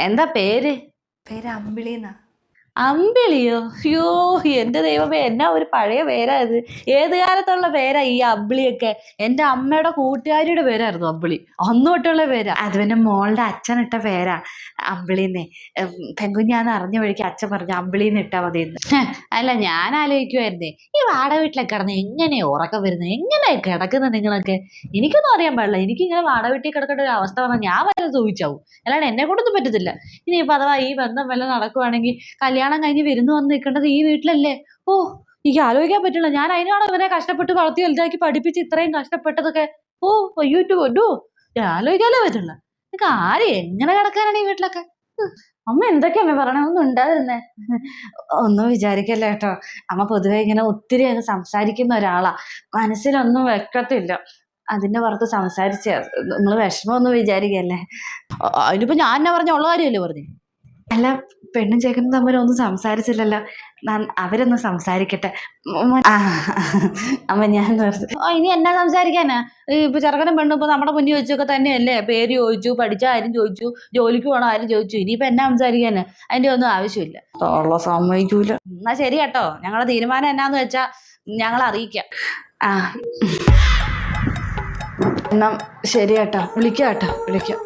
എന്താ പേര്? പേര് അമ്പിളിന്നാ അമ്പിളിയോ? അയ്യോ എന്റെ ദൈവമേ എന്നാ ഒരു പഴയ പേരാ ഇത്. ഏത് കാലത്തുള്ള പേരാ ഈ അമ്പിളിയൊക്കെ? എന്റെ അമ്മയുടെ കൂട്ടുകാരിയുടെ പേരായിരുന്നു അമ്പിളി. അന്ന് തൊട്ടുള്ള പേരാ. അത് പിന്നെ മോളുടെ അച്ഛനിട്ട പേരാ അമ്പിളിന്നെ. പെങ്കുഞ്ഞാന്ന് അറിഞ്ഞ വഴിക്ക് അച്ഛൻ പറഞ്ഞു അമ്പിളിന്ന് ഇട്ടാ മതി അല്ല ഞാൻ ആലോചിക്കുമായിരുന്നേ ഈ വാടക വീട്ടിലൊക്കെ കിടന്ന് എങ്ങനെയാ ഉറക്കം വരുന്നത് എങ്ങനെയാ കിടക്കുന്നത് നിങ്ങളൊക്കെ? എനിക്കൊന്നും അറിയാൻ പാടില്ല. എനിക്ക് ഇങ്ങനെ വാടക വീട്ടിൽ കിടക്കേണ്ട ഒരു അവസ്ഥ പറഞ്ഞാൽ ഞാൻ വരെ ചോദിച്ചാവും അല്ലാണ്ട് എന്നെ കൊണ്ടൊന്നും പറ്റത്തില്ല. ഇനിയിപ്പോൾ അഥവാ ഈ ബന്ധം വല്ലതും നടക്കുവാണെങ്കിൽ കല്യാണം കഴിഞ്ഞ് വരുന്നു വന്ന് നിൽക്കേണ്ടത് ഈ വീട്ടിലല്ലേ? ഓ എനിക്ക് ആലോചിക്കാൻ പറ്റില്ല. ഞാൻ അതിനാണ് ഇവനെ കഷ്ടപ്പെട്ട് വളർത്തി വലുതാക്കി പഠിപ്പിച്ച് ഇത്രയും കഷ്ടപ്പെട്ടതൊക്കെ. ഓ അയ്യോട്ട് കൊണ്ടു ആലോചിക്കാനേ പറ്റില്ല നിനക്ക് ആര് എങ്ങനെ കിടക്കാനാണ് ഈ വീട്ടിലൊക്കെ? അമ്മ എന്തൊക്കെയാ അമ്മ പറയണേ ഒന്നും ഉണ്ടായിരുന്നേ. ഒന്നും വിചാരിക്കല്ല കേട്ടോ. അമ്മ പൊതുവെ ഇങ്ങനെ ഒത്തിരി അങ്ങ് സംസാരിക്കുന്ന ഒരാളാ. മനസ്സിലൊന്നും വെക്കത്തില്ല. അതിന്റെ പുറത്ത് സംസാരിച്ച നിങ്ങൾ വിഷമമൊന്നും വിചാരിക്കല്ലേ? അതിനിപ്പോ ഞാൻ എന്നാ പറഞ്ഞ? ഉള്ള കാര്യമല്ലേ പറഞ്ഞു? അല്ല പെണ്ണും ചേക്കനും തമ്മിൽ ഒന്നും സംസാരിച്ചില്ലല്ലോ. അവരൊന്ന് സംസാരിക്കട്ടെ. അമ്മ ഞാൻ ഓ ഇനി എന്നാ സംസാരിക്കാനാ? ഇപ്പൊ ചെറുക്കനും പെണ്ണും ഇപ്പൊ നമ്മുടെ മുന്നിൽ വെച്ചൊക്കെ തന്നെയല്ലേ? പേര് ചോദിച്ചു പഠിച്ച ആരും ചോദിച്ചു ജോലിക്ക് പോകണ ആരും ചോദിച്ചു. ഇനിയിപ്പോ എന്നാ സംസാരിക്കാനാ? അതിന്റെ ഒന്നും ആവശ്യമില്ല. ഉള്ള സമ്മതിക്കൂല. എന്നാ ശരി കേട്ടോ. ഞങ്ങളുടെ തീരുമാനം എന്നാന്ന് വെച്ചാ ഞങ്ങൾ അറിയിക്കാം. ആ. എന്നാ ശരി കേട്ടോ. വിളിക്കാം കേട്ടോ. വിളിക്കാം.